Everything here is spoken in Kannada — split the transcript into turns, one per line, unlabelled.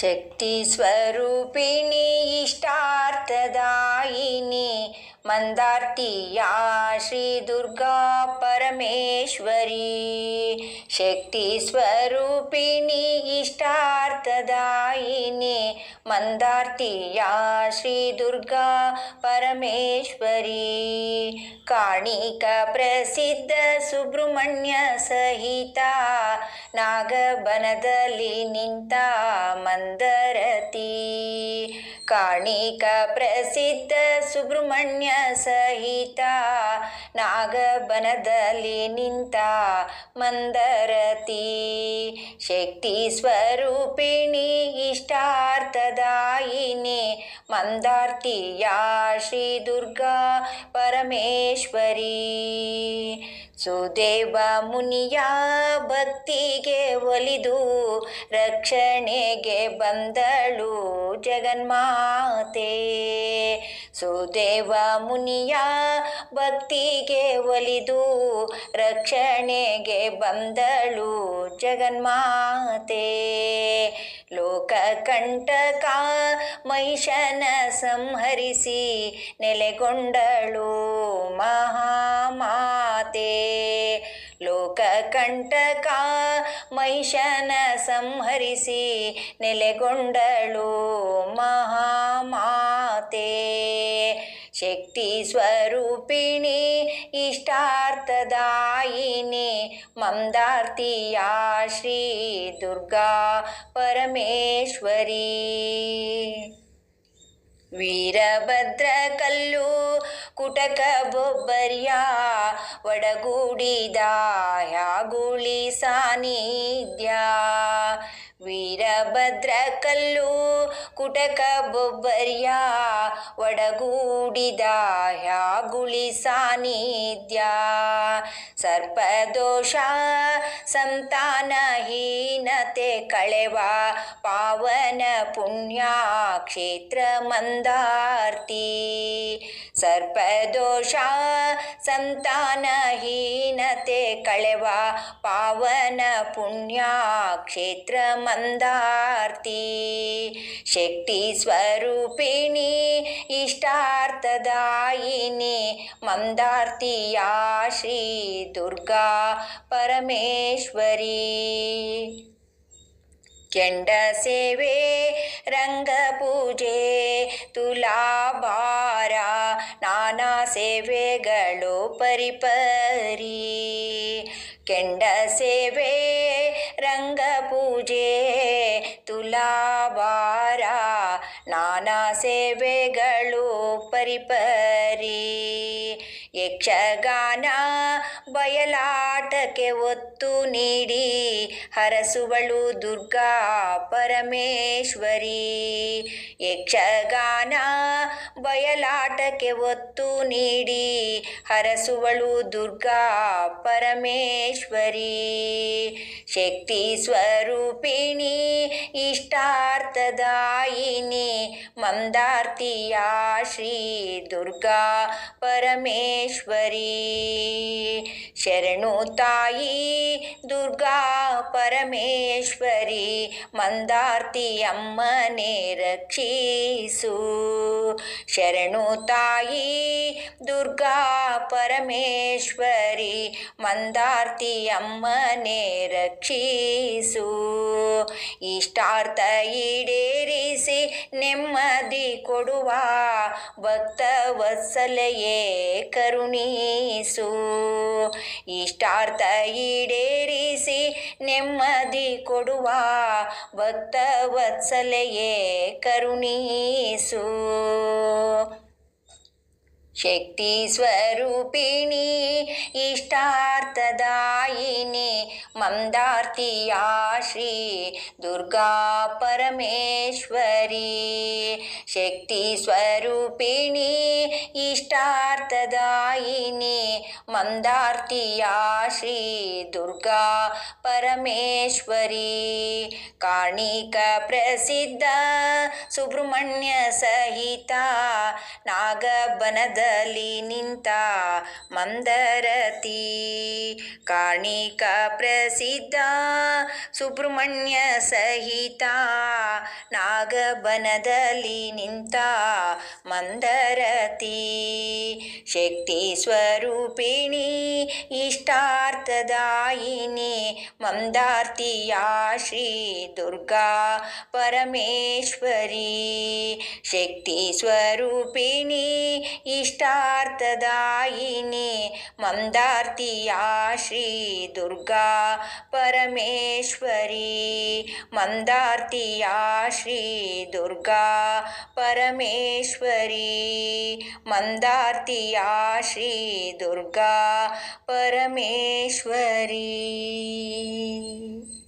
ಶಕ್ತಿ ಸ್ವರೂಪಿಣಿ ಇಷ್ಟಾರ್ಥದಾಯಿನಿ ಮಂದಾರ್ತಿಯ ಶ್ರೀ ದುರ್ಗಾ ಪರಮೇಶ್ವರಿ ಇಷ್ಟಾರ್ಥದಾಯಿನಿ ಮಂದಾರ್ತಿಯ ಶ್ರೀ ದುರ್ಗಾ ಪರಮೇಶ್ವರಿ. ಕಾಣಿಕ ಪ್ರಸಿದ್ಧ ಸುಬ್ರಹ್ಮಣ್ಯ ಸಹಿತ ನಾಗಬನದಲ್ಲಿ ನಿಂತ ಮಂದರತಿ. ಕಾಣಿಕ ಪ್ರಸಿದ್ಧ ಸುಬ್ರಹ್ಮಣ್ಯ ಸಹಿತ ನಾಗಬನದಲ್ಲಿ ನಿಂತ ಮಂದರತಿ. ಶಕ್ತಿ ಸ್ವರೂಪಿಣಿ ಇಷ್ಟಾರ್ಥದಾಯಿನಿ. ಮಂದಾರ್ತಿಯ ಶ್ರೀ ದುರ್ಗಾ ಪರಮೇಶ್ವರಿ. ಸುದೇವ ಮುನಿಯ ಭಕ್ತಿಗೆ ಒಲಿದು ರಕ್ಷಣೆಗೆ ಬಂದಳು ಜಗನ್ಮಾತೆ. ಸುದೇವ ಮುನಿಯ ಭಕ್ತಿಗೆ ಒಲಿದು ರಕ್ಷಣೆಗೆ ಬಂದಳು ಜಗನ್ಮಾತೆ. ಲೋಕ ಕಂಟಕ ಮಹಿಷನ ಸಂಹರಿಸಿ ನೆಲೆಗೊಂಡಳು ಮಹಾಮಾತೆ. ಲೋಕ ಕಂಟಕ ಮಹಿಷನ ಸಂಹರಿಸಿ ನೆಲೆಗೊಂಡಳು ಮಹಾಮಾತೆ. ಶಕ್ತಿ ಸ್ವರೂಪಿಣಿ ಇಷ್ಟಾರ್ಥದಾಯಿನಿ ಮಂದಾರ್ತಿಯ ಶ್ರೀ ದುರ್ಗಾ ಪರಮೇಶ್ವರಿ. ವೀರಭದ್ರ ಕಲ್ಲು ಕುಟಕ ಬೊಬ್ಬರಿಯ ಒಡಗೂಡಿದ ಯಾಗುಳಿ ಸಾನ್ನಿಧ್ಯ. ವೀರಭದ್ರ ಕಲ್ಲು ಕುಟಕ ಬೊಬ್ಬರಿಯ ಒಡಗೂಡಿದ ಹ್ಯಾಗುಳಿ ಸಾನ್ನಿಧ್ಯ. ಸರ್ಪದೋಷ ಸಂತಾನಹೀನತೆ ಕಳೆವ ಪಾವನ ಪುಣ್ಯ ಕ್ಷೇತ್ರ ಮಂದಾರ್ತಿ. ಸರ್ಪದೋಷ ಸಂತಾನಹೀನತೆ ಕಳೆವ ಪಾವನ ಪುಣ್ಯ ಕ್ಷೇತ್ರ ಮಂದಾರ್ತಿ. ಶಕ್ತಿ ಸ್ವರೂಪಿಣಿ, ಇಷ್ಟಾರ್ಥದಾಯಿನಿ. ಮಂದಾರ್ತಿಯ ಶ್ರೀ ದುರ್ಗಾ ಪರಮೇಶ್ವರಿ. ಕೆಂಡ ಸೇವೆ, ರಂಗ ಪೂಜೆ, ತುಲಾಭಾರ, ನಾನಾ ಸೇವೆಗಳು ಪರಿಪರಿ. ಕೆಂಡ ಸೇವೆ ರಂಗ ಪೂಜೆ ತುಲಾಭಾರ ನಾನಾ ಸೇವೆಗಳು ಪರಿಪರಿ ಯಕ್ಷಗಾನ ಬಯಲಾಟಕ್ಕೆ ಒತ್ತು ನೀಡಿ ಹರಸುವಳು ದುರ್ಗಾ ಪರಮೇಶ್ವರಿ. ಯಕ್ಷಗಾನ ಬಯಲಾಟಕ್ಕೆ ಒತ್ತು ನೀಡಿ ಹರಸುವಳು ದುರ್ಗಾ ಪರಮೇಶ್ವರಿ. ಶಕ್ತಿ ಸ್ವರೂಪಿಣಿ, ಇಷ್ಟಾರ್ಥದಾಯಿನಿ, ಮಂದಾರ್ತಿಯ ಶ್ರೀ ದುರ್ಗಾ ಪರಮೇಶ್ವರಿ. ಶರಣು ತಾಯಿ, ದುರ್ಗಾ ಪರಮೇಶ್ವರಿ, ಮಂದಾರ್ತಿ ಅಮ್ಮನೇ ರಕ್ಷಿಸು. ಶರಣು ತಾಯಿ, ದುರ್ಗಾ ಪರಮೇಶ್ವರಿ, ಮಂದಾರ್ತಿ ಅಮ್ಮನೇ ರಕ್ಷಿಸು. ಇಷ್ಟಾರ್ಥ ಈಡೇರಿಸಿ ನೆಮ್ಮದಿ ಕೊಡುವ ಭಕ್ತ ವತ್ಸಲೆಯೇ ಕರುಣೀಸು ಇಷ್ಟಾರ್ಥ ಈಡೇರಿಸಿ ನೆಮ್ಮದಿ ಕೊಡುವ ಭಕ್ತ ವತ್ಸಲೆಯೇ ಕರುಣೀಸು. ಶಕ್ತಿ ಸ್ವರೂಪಿಣಿ ಇಷ್ಟಾರ್ಥದಾಯಿನಿ ಮಂದಾರ್ತಿಯ ಶ್ರೀ ದುರ್ಗಾ ಪರಮೇಶ್ವರಿ. ಶಕ್ತಿ ಸ್ವರೂಪಿಣಿ ಇಷ್ಟಾರ್ಥದಾಯಿನಿ ಮಂದಾರ್ತಿಯ ಶ್ರೀ ದುರ್ಗಾ ಪರಮೇಶ್ವರಿ. ಕಾಣಿಕ ಪ್ರಸಿದ್ಧ ಸುಬ್ರಹ್ಮಣ್ಯ ಸಹಿತ ನಾಗಬನದಲ್ಲಿ ನಿಂತ ಮಂದರತಿ ಕಾರ್ಣಿಕ ಪ್ರಸಿದ್ಧ ಸುಬ್ರಹ್ಮಣ್ಯ ಸಹಿತ ನಾಗಬನದಲ್ಲಿ ನಿಂತ ಮಂದರತಿ. ಶಕ್ತಿ ಸ್ವರೂಪಿಣಿ, ಇಷ್ಟಾರ್ಥದಾಯಿನಿ, ಮಂದಾರ್ತಿಯ ಶ್ರೀ ದುರ್ಗಾ ಪರಮೇಶ್ವರಿ. ಶಕ್ತಿ ಸ್ವರೂಪಿಣಿ, ಇಷ್ಟಾರ್ಥದಾಯಿನಿ, ಮಂದಾರ್ತಿಯ ಶ್ರೀ ದುರ್ಗಾ ಪರಮೇಶ್ವರಿ. ಮಂದಾರ್ತಿಯ ಶ್ರೀ ದುರ್ಗಾ ಪರಮೇಶ್ವರಿ. महेश्वरी श्री दुर्गा परमेश्वरी।